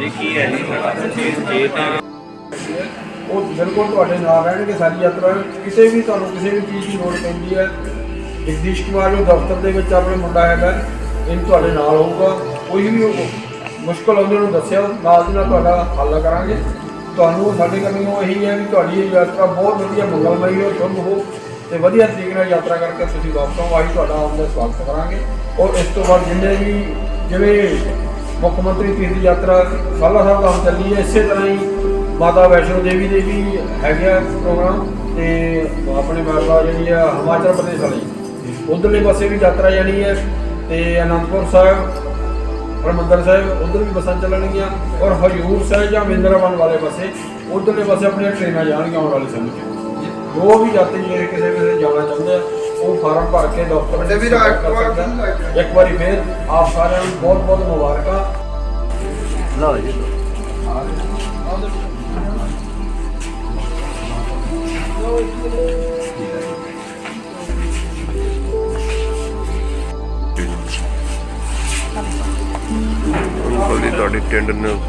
ਇਹ ਕੀ ਹੈ ਜੀ ਜੇ ਤਾਂ ਉਹ ਬਿਲਕੁਲ ਤੁਹਾਡੇ ਨਾਲ ਰਹਿਣਗੇ ਸਾਰੀ ਯਾਤਰਾ। ਕਿਸੇ ਵੀ ਤੁਹਾਨੂੰ ਕਿਸੇ ਵੀ ਚੀਜ਼ ਦੀ ਲੋੜ ਪੈਂਦੀ ਹੈ। ਜਗਦੀਸ਼ ਕੁਮਾਰ ਜੋ ਦਫ਼ਤਰ ਦੇ ਵਿੱਚ ਆਪਣੇ ਮੁੰਡਾ ਹੈਗਾ ਇਹ ਤੁਹਾਡੇ ਨਾਲ ਹੋਊਗਾ। ਕੋਈ ਵੀ ਉਹ ਮੁਸ਼ਕਲ ਆਉਂਦੀ ਨੂੰ ਦੱਸਿਓ, ਨਾਲ ਦੀ ਨਾਲ ਤੁਹਾਡਾ ਹੱਲ ਕਰਾਂਗੇ। ਤੁਹਾਨੂੰ ਸਾਡੇ ਕੰਨੋਂ ਇਹੀ ਹੈ ਵੀ ਤੁਹਾਡੀ ਇਹ ਯਾਤਰਾ ਬਹੁਤ ਵਧੀਆ ਮੰਗਲਮਈ ਹੋ, ਸ਼ੁਭ ਹੋ ਤੇ ਵਧੀਆ ਤਰੀਕੇ ਨਾਲ ਯਾਤਰਾ ਕਰਕੇ ਤੁਸੀਂ ਵਾਪਸ ਆਓ ਅਸੀਂ ਤੁਹਾਡਾ ਆਉਣ ਦਾ ਸਵਾਗਤ ਕਰਾਂਗੇ। ਔਰ ਇਸ ਤੋਂ ਬਾਅਦ ਜਿੰਨੇ ਵੀ ਜਿਵੇਂ ਮੁੱਖ ਮੰਤਰੀ ਤੀਰਥ ਯਾਤਰਾ ਸਾਲਾ ਸਾਹਿਬ ਦਾ ਚੱਲੀ ਹੈ, ਇਸੇ ਤਰ੍ਹਾਂ ਹੀ ਮਾਤਾ ਵੈਸ਼ਨੋ ਦੇਵੀ ਦੇ ਵੀ ਹੈਗਾ ਪ੍ਰੋਗਰਾਮ ਤੇ ਆਪਣੇ ਮਾਤਾ ਜਿਹੜੀ ਆ ਹਿਮਾਚਲ ਪ੍ਰਦੇਸ਼ ਵਾਲੀ, ਉਧਰਲੇ ਪਾਸੇ ਵੀ ਯਾਤਰਾ ਜਾਣੀ ਹੈ। ਤੇ ਅਨੰਦਪੁਰ ਸਾਹਿਬ ਹਰਿਮੰਦਰ ਸਾਹਿਬ ਉਧਰ ਵੀ ਬੱਸਾਂ ਚੱਲਣਗੀਆਂ ਔਰ ਹਜੂਰ ਸਾਹਿਬ ਜਾਂ ਮਿੰਦਰਾਵਨ ਵਾਲੇ ਪਾਸੇ ਉਧਰਲੇ ਪਾਸੇ ਆਪਣੀਆਂ ਟ੍ਰੇਨਾਂ ਜਾਣਗੀਆਂ ਆਉਣ ਵਾਲੇ ਸਮੇਂ 'ਚ। ਜੋ ਵੀ ਯਾਤਰੀ ਜਿਹੜੇ ਕਿਸੇ ਵੇਲੇ ਜਾਣਾ ਚਾਹੁੰਦੇ ਆ ਉਹ ਫਾਰਮ ਭਰ ਕੇ ਡਾਕਟਰ ਵੱਡੇ ਵੀਰ, ਇੱਕ ਵਾਰ ਫੇਰ ਆਪ ਸਾਰਿਆਂ ਨੂੰ ਬਹੁਤ ਬਹੁਤ ਮੁਬਾਰਕਾਂ। ਲਓ ਜੀ। ਬਿਲਕੁਲ ਤੁਹਾਡੀ ਟੈਂਡਰਨੈਸ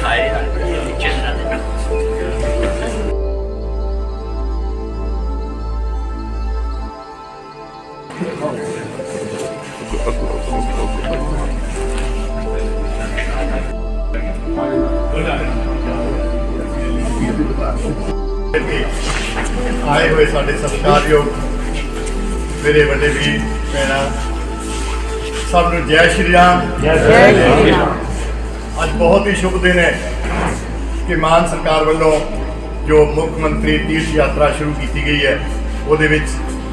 ਖਾਏ ਆਏ ਹੋਏ ਸਾਡੇ ਸਤਿਕਾਰਯੋਗ ਮੇਰੇ ਵੱਡੇ ਵੀਰ ਭੈਣਾਂ। ਸਭ ਨੂੰ ਜੈ ਸ਼੍ਰੀ ਰਾਮ। ਜੈ ਸ਼੍ਰੀ ਰਾਮ। ਅੱਜ ਬਹੁਤ ਹੀ ਸ਼ੁਭ ਦਿਨ ਹੈ ਕਿ ਮਾਨ ਸਰਕਾਰ ਵੱਲੋਂ ਜੋ ਮੁੱਖ ਮੰਤਰੀ ਤੀਰਥ ਯਾਤਰਾ ਸ਼ੁਰੂ ਕੀਤੀ ਗਈ ਹੈ ਉਹਦੇ ਵਿੱਚ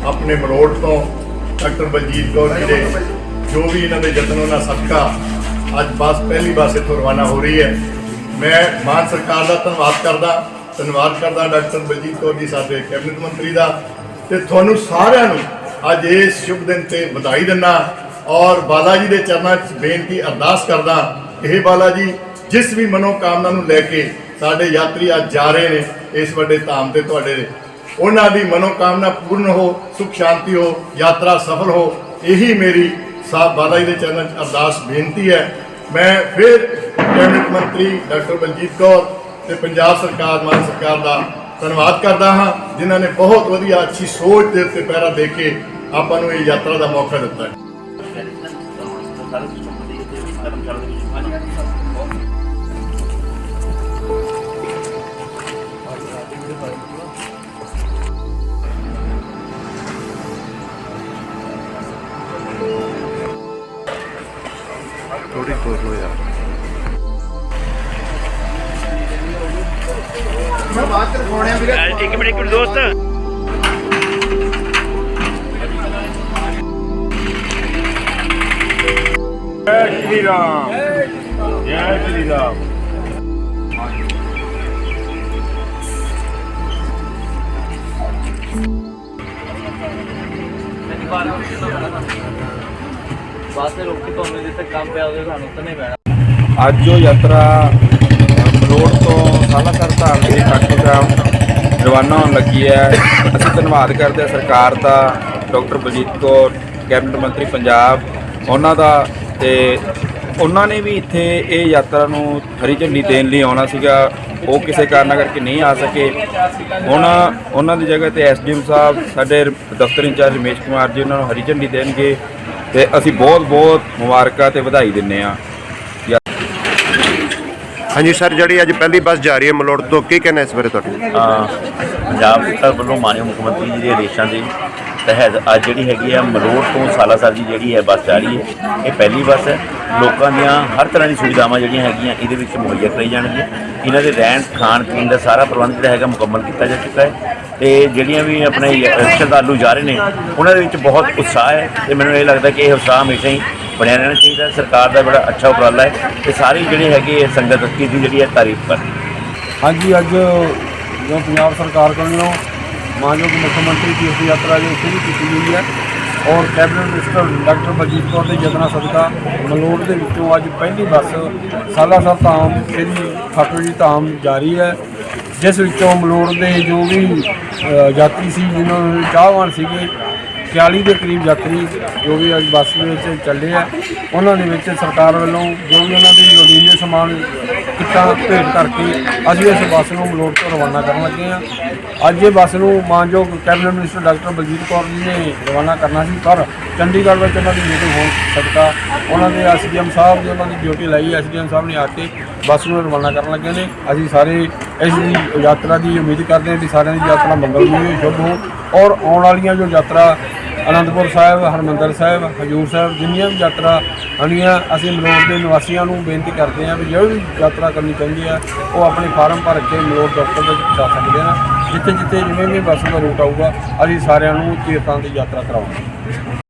ਆਪਣੇ ਮਰੋੜ ਤੋਂ ਡਾਕਟਰ ਬਲਜੀਤ ਕੌਰ ਜੀ ਦੇ ਜੋ ਵੀ ਇਹਨਾਂ ਦੇ ਯਤਨ ਉਹਨਾਂ ਸਦਕਾ ਅੱਜ ਬੱਸ ਪਹਿਲੀ ਬੱਸ ਇੱਥੋਂ ਰਵਾਨਾ ਹੋ ਰਹੀ ਹੈ। ਮੈਂ ਮਾਨ ਸਰਕਾਰ ਦਾ ਧੰਨਵਾਦ ਕਰਦਾ। ਧੰਨਵਾਦ ਕਰਦਾ ਡਾਕਟਰ ਬਲਜੀਤ ਕੌਰ ਜੀ, ਸਾਡੇ ਕੈਬਨਿਟ ਮੰਤਰੀ ਦਾ। ਤੇ ਤੁਹਾਨੂੰ ਸਾਰਿਆਂ ਨੂੰ ਅੱਜ ਇਸ ਸ਼ੁਭ ਦਿਨ ਤੇ ਵਧਾਈ ਦਿੰਦਾ ਔਰ ਬਾਲਾ ਜੀ ਦੇ ਚਰਨਾਂ 'ਚ ਬੇਨਤੀ ਅਰਦਾਸ ਕਰਦਾ, ਇਹ ਬਾਲਾ ਜੀ ਜਿਸ ਵੀ ਮਨੋਕਾਮਨਾ ਨੂੰ ਲੈ ਕੇ ਸਾਡੇ ਯਾਤਰੀ ਅੱਜ ਜਾ ਰਹੇ ਨੇ, ਇਸ ਵੱਡੇ ਧਾਮ ਤੇ ਤੁਹਾਡੇ ਉਹਨਾਂ ਦੀ ਮਨੋਕਾਮਨਾ ਪੂਰਨ ਹੋ, ਸੁਖ ਸ਼ਾਂਤੀ ਹੋ, ਯਾਤਰਾ ਸਫਲ ਹੋ, ਇਹੀ ਮੇਰੀ ਸਾਹਿਬ ਬਾਲਾ ਜੀ ਦੇ ਚਰਨਾਂ 'ਚ ਅਰਦਾਸ ਬੇਨਤੀ ਹੈ। ਮੈਂ ਫਿਰ ਕੈਬਨਿਟ ਮੰਤਰੀ ਡਾਕਟਰ ਬਲਜੀਤ ਕੌਰ ਤੇ ਪੰਜਾਬ ਸਰਕਾਰ, ਮਾਨ ਸਰਕਾਰ ਦਾ ਧੰਨਵਾਦ ਕਰਦਾ ਹਾਂ, ਜਿਨ੍ਹਾਂ ਨੇ ਬਹੁਤ ਵਧੀਆ ਅੱਛੀ ਸੋਚ ਦੇ ਉੱਤੇ ਪਹਿਰਾ ਦੇ ਕੇ ਆਪਾਂ ਨੂੰ ਇਹ ਯਾਤਰਾ ਦਾ ਮੌਕਾ ਦਿੱਤਾ ਹੈ। ਥੋੜੀ ਕੋਲ ਹੋ ਯਾਰ ਇੱਕ ਮਿੰਟ ਇੱਕ ਮਿੰਟ ਦੋਸਤ। ਜੈ ਸ਼੍ਰੀ ਰਾਮ। ਜੈ ਸ਼੍ਰੀ ਰਾਮ। ਵਾਸਤੇ ਰੋਕੀ ਤੋਂ ਮੇਰੇ ਤੇ ਕੰਮ ਪਿਆ ਉਹਦੇ ਸਾਨੂੰ ਤਾਂ ਨਹੀਂ ਪੈਣਾ। ਅੱਜ ਜੋ ਯਾਤਰਾ ਸਾਲਾਸਰ ਧਾਮ ਦੇ ਖਾਟੂ ਰਵਾਨਾ ਹੋਣ ਲੱਗੀ ਹੈ। ਅਸੀਂ ਧੰਨਵਾਦ ਕਰਦੇ ਹਾਂ ਸਰਕਾਰ ਦਾ, ਡਾਕਟਰ ਬਲਜੀਤ ਕੌਰ, ਕੈਬਨਿਟ ਮੰਤਰੀ ਪੰਜਾਬ, ਉਹਨਾਂ ਦਾ ਤੇ ਉਹਨਾਂ ਨੇ ਵੀ ਇੱਥੇ ਇਹ ਯਾਤਰਾ ਨੂੰ ਹਰੀ ਝੰਡੀ ਦੇਣ ਲਈ ਆਉਣਾ ਸੀਗਾ। ਉਹ ਕਿਸੇ ਕਾਰਨ ਕਰਕੇ ਨਹੀਂ ਆ ਸਕੇ। ਹੁਣ ਉਹਨਾਂ ਦੀ ਜਗ੍ਹਾ ਤੇ ਐਸਡੀਐਮ ਸਾਹਿਬ, ਸਾਡੇ ਦਫ਼ਤਰ ਇੰਚਾਰਜ ਰਮੇਸ਼ ਕੁਮਾਰ ਜੀ ਉਹਨਾਂ ਨੂੰ ਹਰੀ ਝੰਡੀ ਦੇਣਗੇ ਤੇ ਅਸੀਂ ਬਹੁਤ ਬਹੁਤ ਮੁਬਾਰਕਾਂ ਤੇ ਵਧਾਈ ਦਿੰਨੇ ਆ ਹਾਂਜੀ ਸਰ ਜਿਹੜੀ ਅੱਜ ਪਹਿਲੀ ਬੱਸ ਜਾ ਰਹੀ ਹੈ ਮਲੋੜ ਤੋਂ ਕੀ ਕਹਿਣਾ ਇਸ ਬਾਰੇ ਤੁਹਾਡੇ? ਅ, ਪੰਜਾਬ ਸਰਕਾਰ ਵੱਲੋਂ ਮਾਨਯੋਗ ਮੁੱਖ ਮੰਤਰੀ ਜੀ ਦੇ ਆਦੇਸ਼ਾਂ ਦੇ ਤਹਿਤ ਅੱਜ ਜਿਹੜੀ ਹੈਗੀ ਆ ਮਲੋੜ ਤੋਂ ਸਾਲਾਸਰ ਦੀ ਜਿਹੜੀ ਹੈ ਬੱਸ ਜਾ ਰਹੀ ਹੈ ਇਹ ਪਹਿਲੀ ਬੱਸ ਹੈ। ਲੋਕਾਂ ਦੀਆਂ ਹਰ ਤਰ੍ਹਾਂ ਦੀ ਸੁਵਿਧਾਵਾਂ ਜਿਹੜੀਆਂ ਹੈਗੀਆਂ ਇਹਦੇ ਵਿੱਚ ਮੁਹੱਈਆ ਕਰਾਈ ਜਾਣਗੀਆਂ। ਇਹਨਾਂ ਦੇ ਰਹਿਣ ਖਾਣ ਪੀਣ ਦਾ ਸਾਰਾ ਪ੍ਰਬੰਧ ਜਿਹੜਾ ਹੈਗਾ ਮੁਕੰਮਲ ਕੀਤਾ ਜਾ ਚੁੱਕਾ ਹੈ। ਤੇ ਜਿਹੜੀਆਂ ਵੀ ਆਪਣੇ ਸ਼ਰਧਾਲੂ ਜਾ ਰਹੇ ਨੇ ਉਹਨਾਂ ਦੇ ਵਿੱਚ ਬਹੁਤ ਉਤਸ਼ਾਹ ਹੈ। ਤੇ ਮੈਨੂੰ ਇਹ ਲੱਗਦਾ ਕਿ ਇਹ ਉਤਸ਼ਾਹ ਹਮੇਸ਼ਾ ਹੀ ਬਣਿਆ ਰਹਿਣਾ ਚਾਹੀਦਾ। ਸਰਕਾਰ ਦਾ ਬੜਾ ਅੱਛਾ ਉਪਰਾਲਾ ਹੈ। ਤੇ ਸਾਰੇ ਜਿਹੜੇ ਹੈਗੇ ਇਹ ਸੰਗਤ ਦੀ ਜਿਹੜੀ ਹੈ ਤਾਰੀਫ ਕਰ ਹਾਂਜੀ ਅੱਜ ਜੋ ਪੰਜਾਬ ਸਰਕਾਰ ਵੱਲੋਂ ਮਾਨਯੋਗ ਮੁੱਖ ਮੰਤਰੀ ਤੀਰਥ ਯਾਤਰਾ ਜੋ ਸ਼ੁਰੂ ਕੀਤੀ ਗਈ ਹੈ ਔਰ cabinet minister doctor Baljeet Kaur ਦੇ ਯਤਨਾਂ ਸਦਕਾ ਮਲੋਟ ਦੇ ਵਿੱਚੋਂ ਅੱਜ ਪਹਿਲੀ ਬੱਸ ਸਾਲਾਸਰ ਧਾਮ ਸ੍ਰੀ ਖਾਟੂ ਜੀ ਧਾਮ ਜਾਰੀ ਹੈ। ਜਿਸ ਵਿੱਚੋਂ ਮਲੋਟ ਦੇ ਜੋ ਵੀ ਅ, ਯਾਤਰੀ ਸੀ ਜਿਨ੍ਹਾਂ ਨੂੰ ਚਾਹਵਾਨ ਸੀਗੇ 40 ਦੇ ਕਰੀਬ ਯਾਤਰੀ ਜੋ ਵੀ ਅੱਜ ਬੱਸ ਦੇ ਵਿੱਚ ਚੱਲੇ ਆ, ਉਹਨਾਂ ਦੇ ਵਿੱਚ ਸਰਕਾਰ ਵੱਲੋਂ ਜੋ ਵੀ ਉਹਨਾਂ ਦੇ ਲੋੜੀਂਦੇ ਸਮਾਨ, ਕਿੱਟਾਂ ਭੇਟ ਕਰਕੇ ਅਸੀਂ ਇਸ ਬੱਸ ਨੂੰ ਮਲੋਟ ਤੋਂ ਰਵਾਨਾ ਕਰਨ ਲੱਗੇ ਆ। ਅੱਜ ਇਹ ਬੱਸ ਨੂੰ ਮਾਨਯੋਗ cabinet minister doctor Baljeet Kaur ji ਨੇ ਰਵਾਨਾ ਕਰਨਾ ਸੀ, ਪਰ ਚੰਡੀਗੜ੍ਹ ਵਿੱਚ ਉਹਨਾਂ ਦੀ ਮੀਟਿੰਗ ਹੋਣ ਸਦਕਾ ਉਹਨਾਂ ਦੇ ਐਸਡੀਐਮ ਸਾਹਿਬ ਨੇ ਉਹਨਾਂ ਦੀ ਡਿਊਟੀ ਲਾਈ, ਐਸਡੀਐਮ ਸਾਹਿਬ ਨੇ ਆ ਕੇ ਬੱਸ ਨੂੰ ਰਵਾਨਾ ਕਰਨ ਲੱਗੇ ਨੇ। ਅਸੀਂ ਸਾਰੇ ਇਸ ਦੀ ਯਾਤਰਾ ਦੀ ਉਮੀਦ ਕਰਦੇ ਹਾਂ ਕਿ ਸਾਰਿਆਂ ਦੀ ਯਾਤਰਾ ਮੰਗਲਮਈ ਹੋਈ, ਸ਼ੁਭ ਹੋ ਔਰ ਆਉਣ ਵਾਲੀਆਂ ਜੋ ਯਾਤਰਾ ਅਨੰਦਪੁਰ ਸਾਹਿਬ, ਹਰਮੰਦਰ ਸਾਹਿਬ, ਹਜੂਰ ਸਾਹਿਬ, ਜਿੰਨੀਆਂ ਵੀ ਯਾਤਰਾ ਆਉਣੀਆਂ ਅਸੀਂ ਮਲੋਟ ਦੇ ਨਿਵਾਸੀਆਂ ਨੂੰ ਬੇਨਤੀ ਕਰਦੇ ਹਾਂ ਵੀ ਜਿਹੜੀ ਵੀ ਯਾਤਰਾ ਕਰਨੀ ਚਾਹੁੰਦੀ ਆ, ਉਹ ਆਪਣੇ ਫਾਰਮ ਭਰ ਕੇ ਮਲੋਟ ਦਫ਼ਤਰ ਵਿੱਚ ਜਾ ਸਕਦੇ ਆ ਜਿੱਥੇ ਜਿੱਥੇ ਜਿਵੇਂ ਵੀ ਬੱਸ ਦਾ ਰੂਟ ਆਊਗਾ, ਅਸੀਂ ਸਾਰਿਆਂ ਨੂੰ ਤੀਰਥਾਂ ਦੀ ਯਾਤਰਾ ਕਰਾਵਾਂਗੇ।